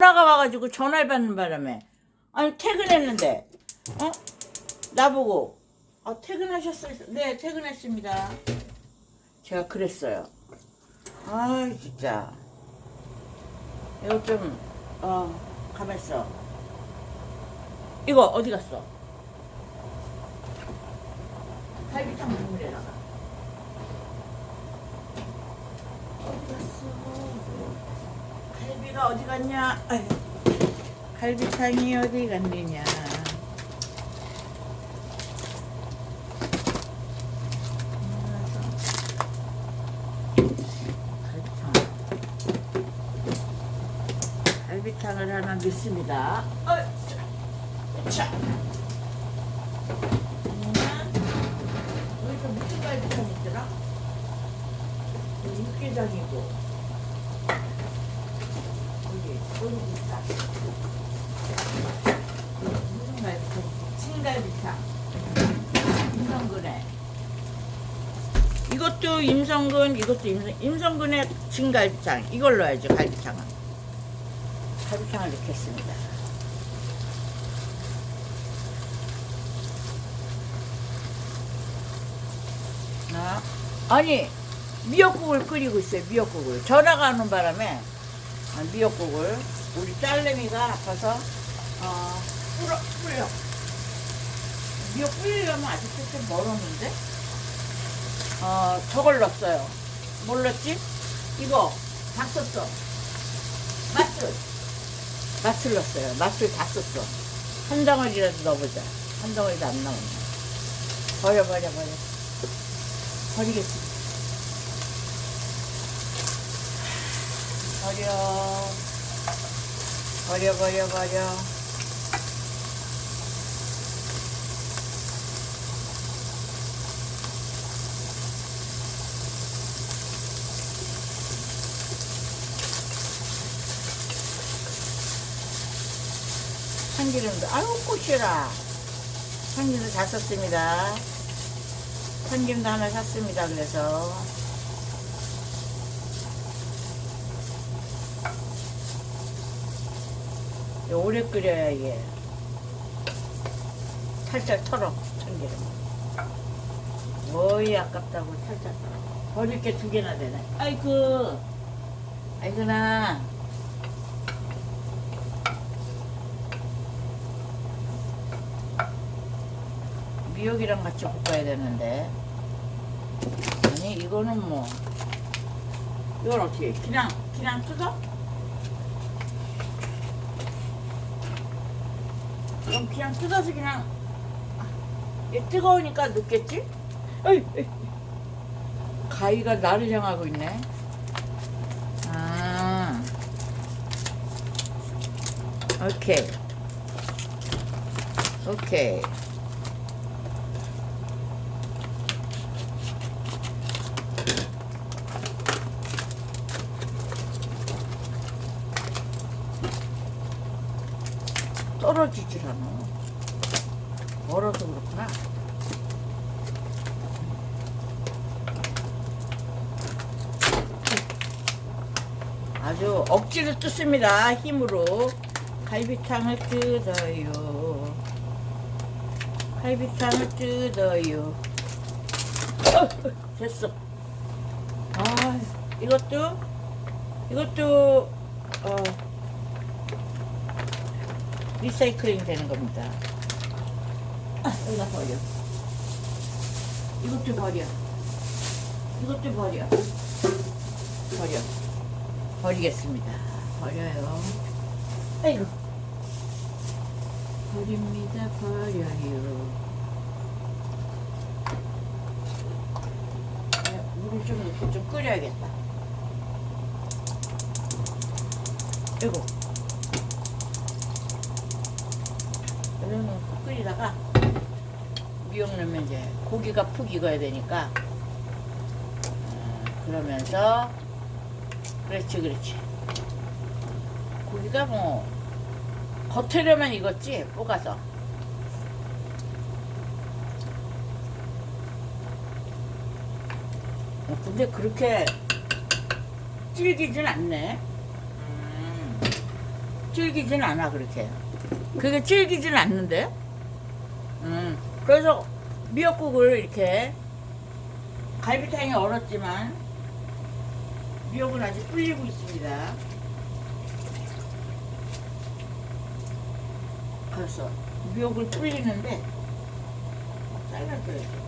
전화가 와가지고 전화를 받는 바람에 아니 퇴근했는데 어 나보고 아 퇴근하셨어요? 네 퇴근했습니다. 제가 그랬어요. 아 진짜 이거 좀어 가만있어. 이거 어디 갔어? 갈비탕 국물에다가 어디 갔어? 갈비가 어디 갔냐? 갈비탕이 어디 갔느냐? 갈비탕. 갈비탕을 하나 넣습니다. 어, 자, 자. 아니면 여기 또 무슨 갈비탕 있더라? 육개장이고. 있다. 무슨 갈비탕? 진갈비탕. 임성근에. 이것도 임성근, 이것도 임성, 임성근의 진갈비탕. 이걸 넣어야죠, 갈비탕은. 갈비탕을 넣겠습니다. 나 아니 미역국을 끓이고 있어요. 미역국을 전화가 오는 바람에 아, 미역국을 우리 딸내미가 아파서 어, 뿌려 뿌려 미역 뿌리려면 아직도 좀 멀었는데 어 저걸 넣었어요. 뭘 넣었지? 이거 다 썼어. 맛술 맛술 넣었어요. 맛술 다 썼어. 한 덩어리라도 넣어보자. 한 덩어리도 안 나오네. 버려 버려 버려. 버리겠습니다. 버려. 버려, 버려, 버려. 참기름도, 아유, 꽃이라. 참기름도 다 썼습니다. 참기름도 하나 샀습니다. 그래서. 이거 오래 끓여야 이게 살짝 털어 참기름. 어이 아깝다고 살짝 털어. 버릴 게 두 개나 되네. 아이고. 아이고나. 미역이랑 같이 볶아야 되는데. 아니 이거는 뭐. 이건 어떻게 해? 그냥 그냥 뜯어? 그럼 그냥 뜯어서 그냥 아, 얘 뜨거우니까 넣겠지? 어이, 어이. 가위가 나를 향하고 있네. 아, 오케이, 오케이. 떨어지질 않아. 멀어서 그렇구나. 아주 억지로 뜯습니다. 힘으로. 갈비탕을 뜯어요. 갈비탕을 뜯어요. 어, 됐어. 아, 이것도, 이것도, 어, 리사이클링 되는 겁니다. 아, 여기다 버려. 이것도 버려. 이것도 버려. 버려. 버리겠습니다. 버려요. 아이고. 버립니다. 버려요. 네, 물을 좀 넣고 좀 끓여야겠다. 아이고. 이러면 푹 끓이다가 미역 넣으면 이제 고기가 푹 익어야 되니까 어, 그러면서 그렇지 그렇지 고기가 뭐 겉으려면 익었지 볶아서 어, 근데 그렇게 질기진 않네 음. 질기진 않아 그렇게. 그게 질기진 않는데. 음. 그래서 미역국을 이렇게 갈비탕이 얼었지만 미역은 아직 불리고 있습니다. 그래서 미역을 불리는데 잘라줘야죠.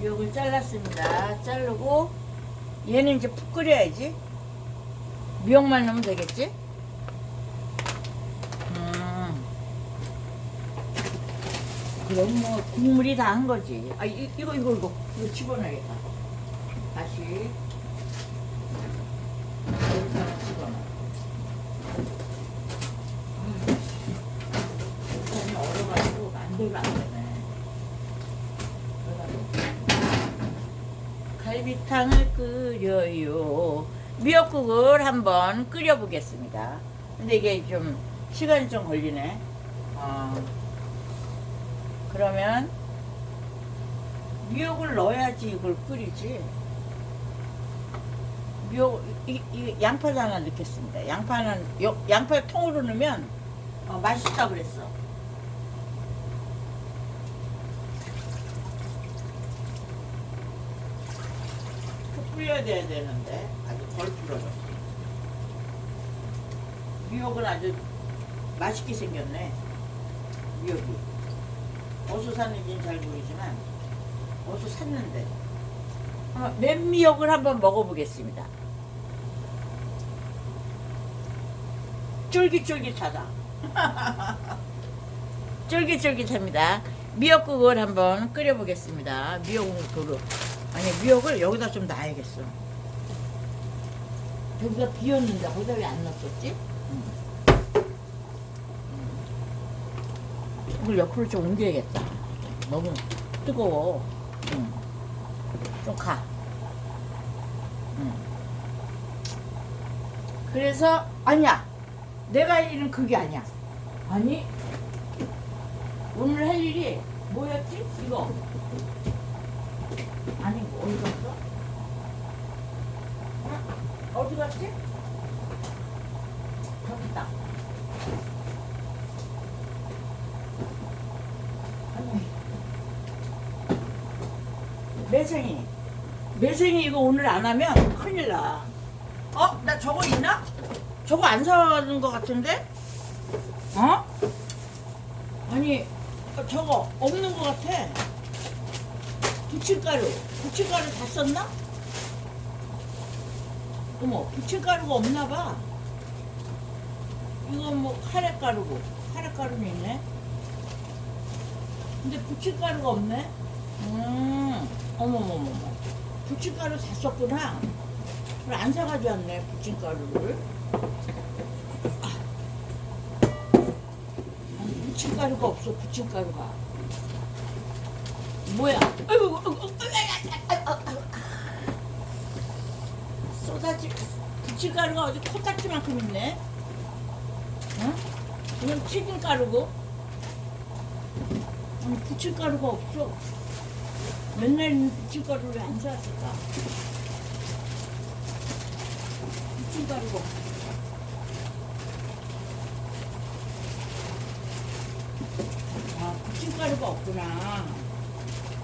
미역을 잘랐습니다. 자르고 얘는 이제 푹 끓여야지. 미역만 넣으면 되겠지? 음. 그럼 뭐 국물이 다 한 거지. 아 이, 이거 이거 이거 이거 집어넣어야겠다. 다시 여기다가 집어넣어. 아이씨, 얼어가지고 만들면 안 되네. 갈비탕을 끓여요. 미역국을 한번 끓여보겠습니다. 근데 이게 좀 시간이 좀 걸리네. 어. 그러면 미역을 넣어야지 이걸 끓이지. 미역 이, 이 양파도 하나 넣겠습니다. 양파는 요, 양파 통으로 넣으면 어, 맛있다 그랬어. 푹 끓여야 돼야 되는데 아주 덜 불어졌어. 미역은 아주 맛있게 생겼네. 미역이. 어디서 샀는지는 잘 모르지만 어디서 샀는데. 한번 맨미역을 한번 먹어보겠습니다. 쫄깃쫄깃하다. 쫄깃쫄깃합니다. 미역국을 한번 끓여보겠습니다. 미역국으로. 아니 미역을 여기다 좀 놔야겠어. 여기가 비었는데 거기다 왜 안 넣었었지? 음. 이걸 옆으로 좀 옮겨야겠다. 너무 뜨거워. 음. 좀 가. 음. 그래서 아니야. 내가 할 일은 그게 아니야. 아니 오늘 할 일이 뭐였지? 이거. 아니 뭐 어디 갔어? 어? 어디 갔지? 저기 있다. 매생이. 매생이 이거 오늘 안 하면 큰일 나. 어? 나 저거 있나? 저거 안 사는 것 같은데? 어? 아니 어, 저거 없는 것 같아. 부침가루. 부침가루 다 썼나? 어머, 부침가루가 없나 봐. 이건 뭐 카레가루고. 카레가루는 있네. 근데 부침가루가 없네. 음, 어머머머머. 부침가루 다 썼구나. 그걸 안 사가지고 왔네, 부침가루를. 아. 부침가루가 없어, 부침가루가. 뭐야? 쏟아지, 부침가루가 어디 코딱지만큼 있네. 응? 이건 튀김가루고. 아니, 부침가루가 없어. 맨날 있는 부침가루를 왜안 사왔을까? 부침가루가 없어. 아, 부침가루가 없구나.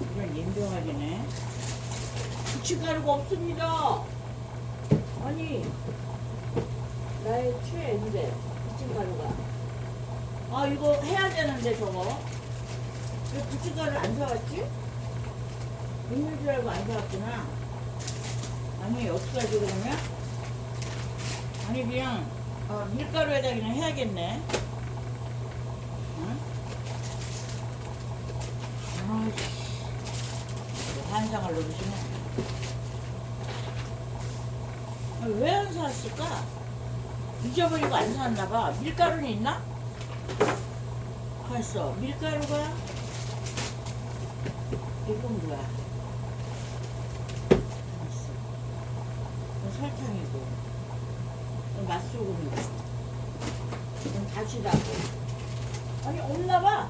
이런 연병아리네. 부침가루가 없습니다. 아니, 나의 최애인데, 부침가루가. 아, 이거 해야 되는데, 저거. 왜 부침가루를 안 사왔지? 있는 줄 알고 안 사왔구나. 아니, 어떡하지, 그러면? 아니, 그냥, 어, 밀가루에다 그냥 해야겠네. 응? 아이씨. 노리시네. 아, 왜안 사왔을까? 잊어버리고 안 사왔나봐. 밀가루는 있나? 갔어. 밀가루가 이건 뭐야? 있어. 이건 설탕이고, 이건 맛소금이고, 이건 다시다고. 아니 없나봐.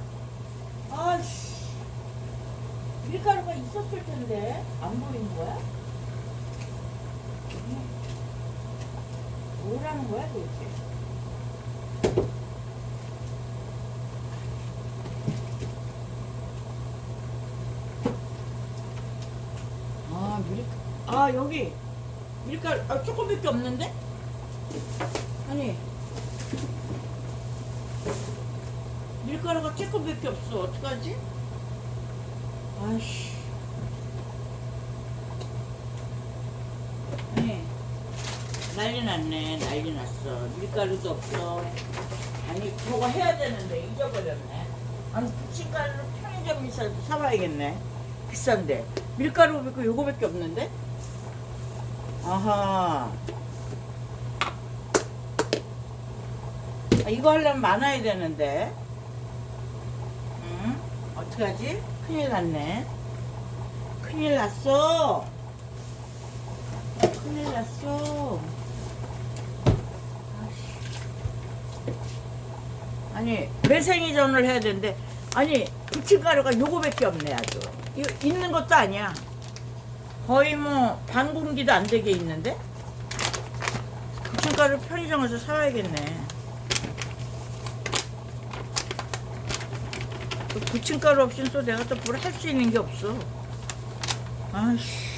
아씨. 밀가루가 있었을 텐데 안 보이는 거야? 뭐라는 거야 도대체? 아 밀, 아 여기 밀가루 아, 조금밖에 없는데? 아니 밀가루가 조금밖에 없어 어떡하지? 아이씨. 아니, 난리 났네. 난리 났어. 밀가루도 없어. 아니, 그거 해야 되는데 잊어버렸네. 아니, 부침가루를 편의점에서 사봐야겠네. 비싼데. 밀가루 ಬೇಕು 요거밖에 없는데? 아하. 아, 이거 하려면 많아야 되는데. 응? 어떡하지? 큰일 났네. 큰일 났어. 큰일 났어. 아니, 매생이전을 해야 되는데, 아니, 부침가루가 요거밖에 없네, 아주. 이거 있는 것도 아니야. 거의 뭐, 반 공기도 안 되게 있는데? 부침가루 편의점에서 사와야겠네. 그 부침가루 없이는 또 내가 또 뭘 할 수 있는 게 없어. 아이씨.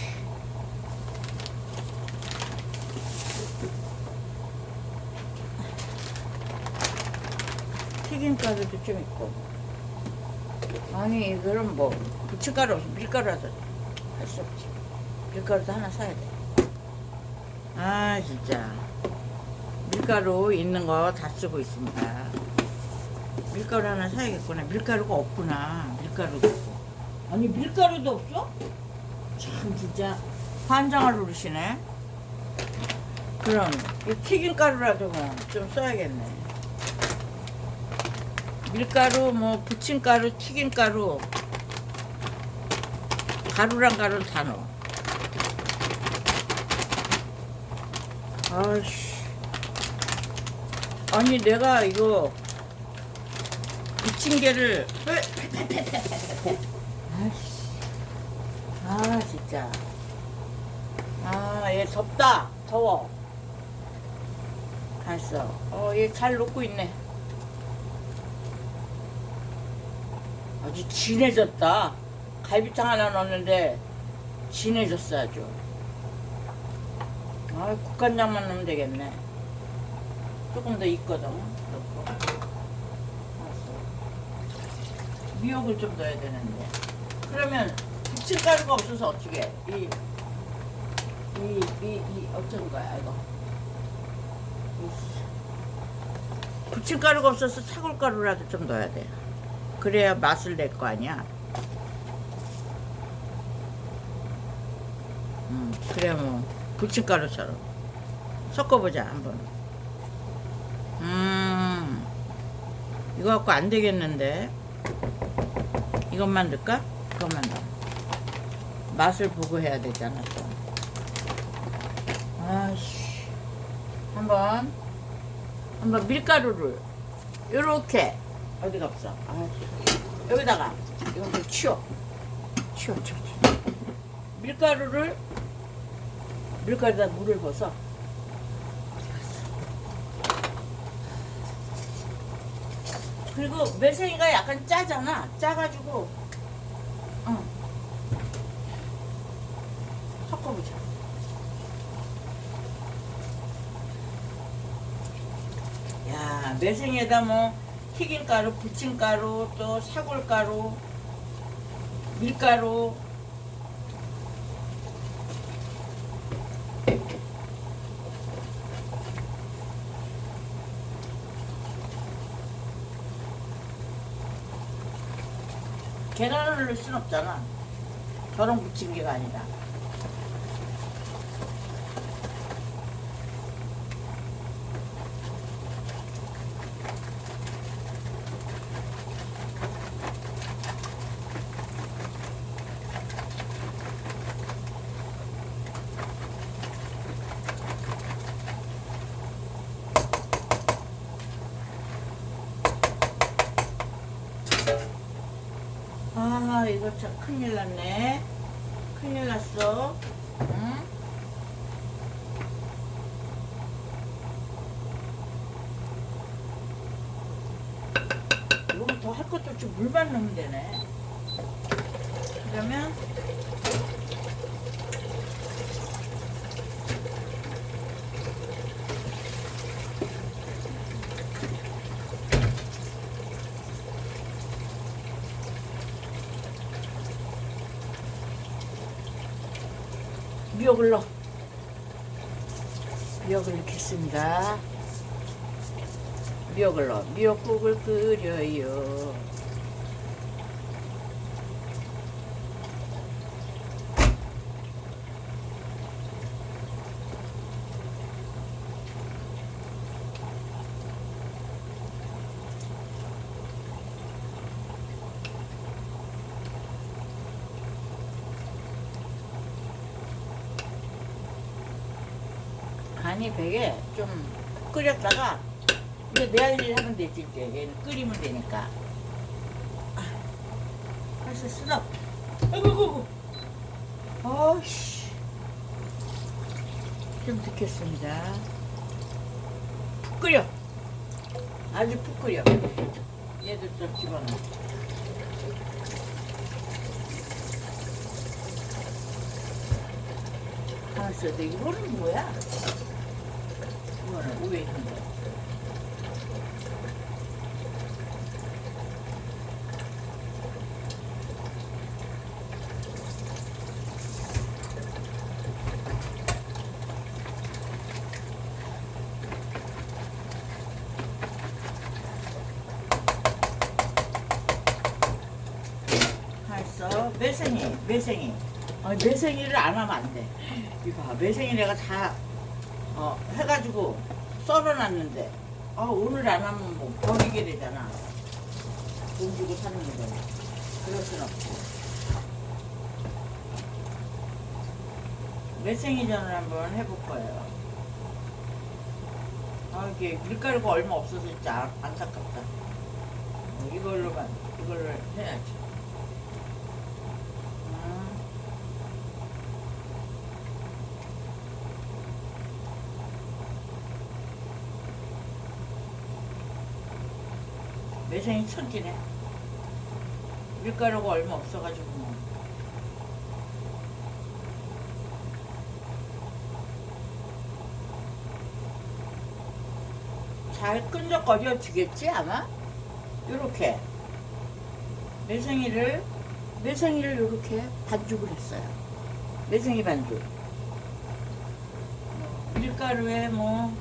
튀김가루도 좀 있고. 아니, 그럼 뭐, 부침가루 없이 밀가루라도 할 수 없지. 밀가루도 하나 사야 돼. 아, 진짜. 밀가루 있는 거 다 쓰고 있습니다. 밀가루 하나 사야겠구나. 밀가루가 없구나. 밀가루도 없고. 아니 밀가루도 없어? 참 진짜 환장을 누르시네. 그럼 이 튀김가루라도 뭐 좀 써야겠네. 밀가루, 뭐 부침가루, 튀김가루, 가루랑 가루를 다 넣어. 아이씨. 아니 내가 이거 부침개를 아이씨. 아 진짜. 아얘 덥다. 더워. 알았어. 어얘 잘 녹고 있네. 아주 진해졌다. 갈비탕 하나 넣었는데 진해졌어 아주. 아 국간장만 넣으면 되겠네. 조금 더 있거든 넣고 알았어. 미역을 좀 넣어야 되는데. 그러면 부침가루가 없어서 어떻게 해? 이, 이, 이, 이, 어쩐 거야, 이거. 이 부침가루가 없어서 사골가루라도 좀 넣어야 돼. 그래야 맛을 낼 거 아니야. 음, 그래, 뭐, 부침가루처럼. 섞어보자, 한번. 음, 이거 갖고 안 되겠는데. 이것만 넣을까? 이것만 넣어. 맛을 보고 해야 되잖아, 또. 아씨. 한번, 한번 밀가루를, 요렇게. 어디가 없어. 아씨. 여기다가, 이건 좀 치워. 치워, 치워, 치워. 밀가루를, 밀가루에다 물을 벗어. 그리고 멜생이가 약간 짜잖아. 짜가지고 응. 섞어보자. 야 멜생에다 뭐 튀김가루, 부침가루, 또 사골가루, 밀가루 계란을 넣을 순 없잖아. 저런 부침개가 아니라. 아 이거 참 큰일 났네. 큰일 났어. 응? 이거 더할 것도 없이 물만 넣으면 되네. 그러면 넣어 미역을 넣겠습니다. 미역을 넣어. 미역국을 끓여요 간이 배게 좀 끓였다가 이제 내할 일 하면 되지 이제 얘는 끓이면 되니까. 아, 벌써 쓰다. 아이고 아이고 아씨. 좀 넣겠습니다. 푹 끓여. 아주 푹 끓여. 얘도 좀 집어넣어. 가만있어 너 이거는 뭐야? 이거는 위에 있는 거. 가있어 매생이 매생이. 아, 매생이를 안 하면 안 돼. 이거 봐 매생이 내가 다 어, 해가지고 썰어놨는데 아, 오늘 안 하면 뭐 버리게 되잖아. 돈 주고 사는 거잖아 그럴 순 없고. 매생이전을 한번 해볼 거예요. 아 이게 밀가루가 얼마 없어서 진짜 안- 안타깝다. 어, 이걸로만 이걸로 해야지 음. 매생이 천지네. 밀가루가 얼마 없어가지고 뭐. 잘 끈적거려 주겠지 아마? 요렇게 매생이를 매생이를 요렇게 반죽을 했어요. 매생이 반죽. 어, 밀가루에 뭐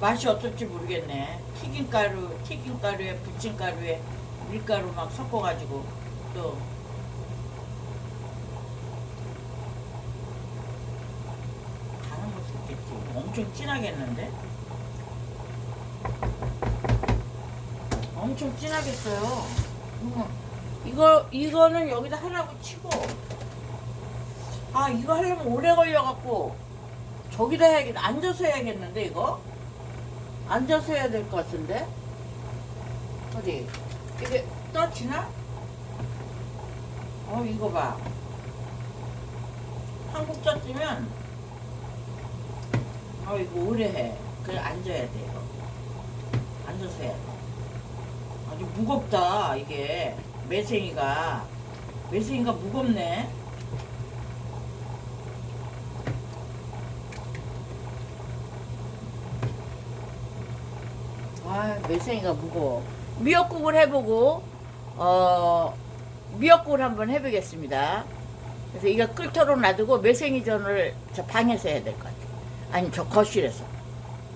맛이 어떨지 모르겠네. 튀김가루, 튀김가루에 부침가루에 밀가루 막 섞어가지고 또 가는 것도 있겠지. 엄청 진하겠는데? 엄청 진하겠어요. 이거, 이거 이거는 여기다 하라고 치고 아 이거 하려면 오래 걸려갖고 저기다 해야겠 앉아서 해야겠는데 이거? 앉아서 해야 될 것 같은데? 어디? 이게 떠지나? 어, 이거 봐. 한국 쪄지면, 어, 이거 오래 해. 그래, 앉아야 돼, 이거. 앉아서 해야 돼. 아주 무겁다, 이게. 매생이가. 매생이가 무겁네. 아, 매생이가 무거워. 미역국을 해보고, 어, 미역국을 한번 해보겠습니다. 그래서 이거 끓도록 놔두고 매생이전을 저 방에서 해야 될 것 같아. 아니, 저 거실에서.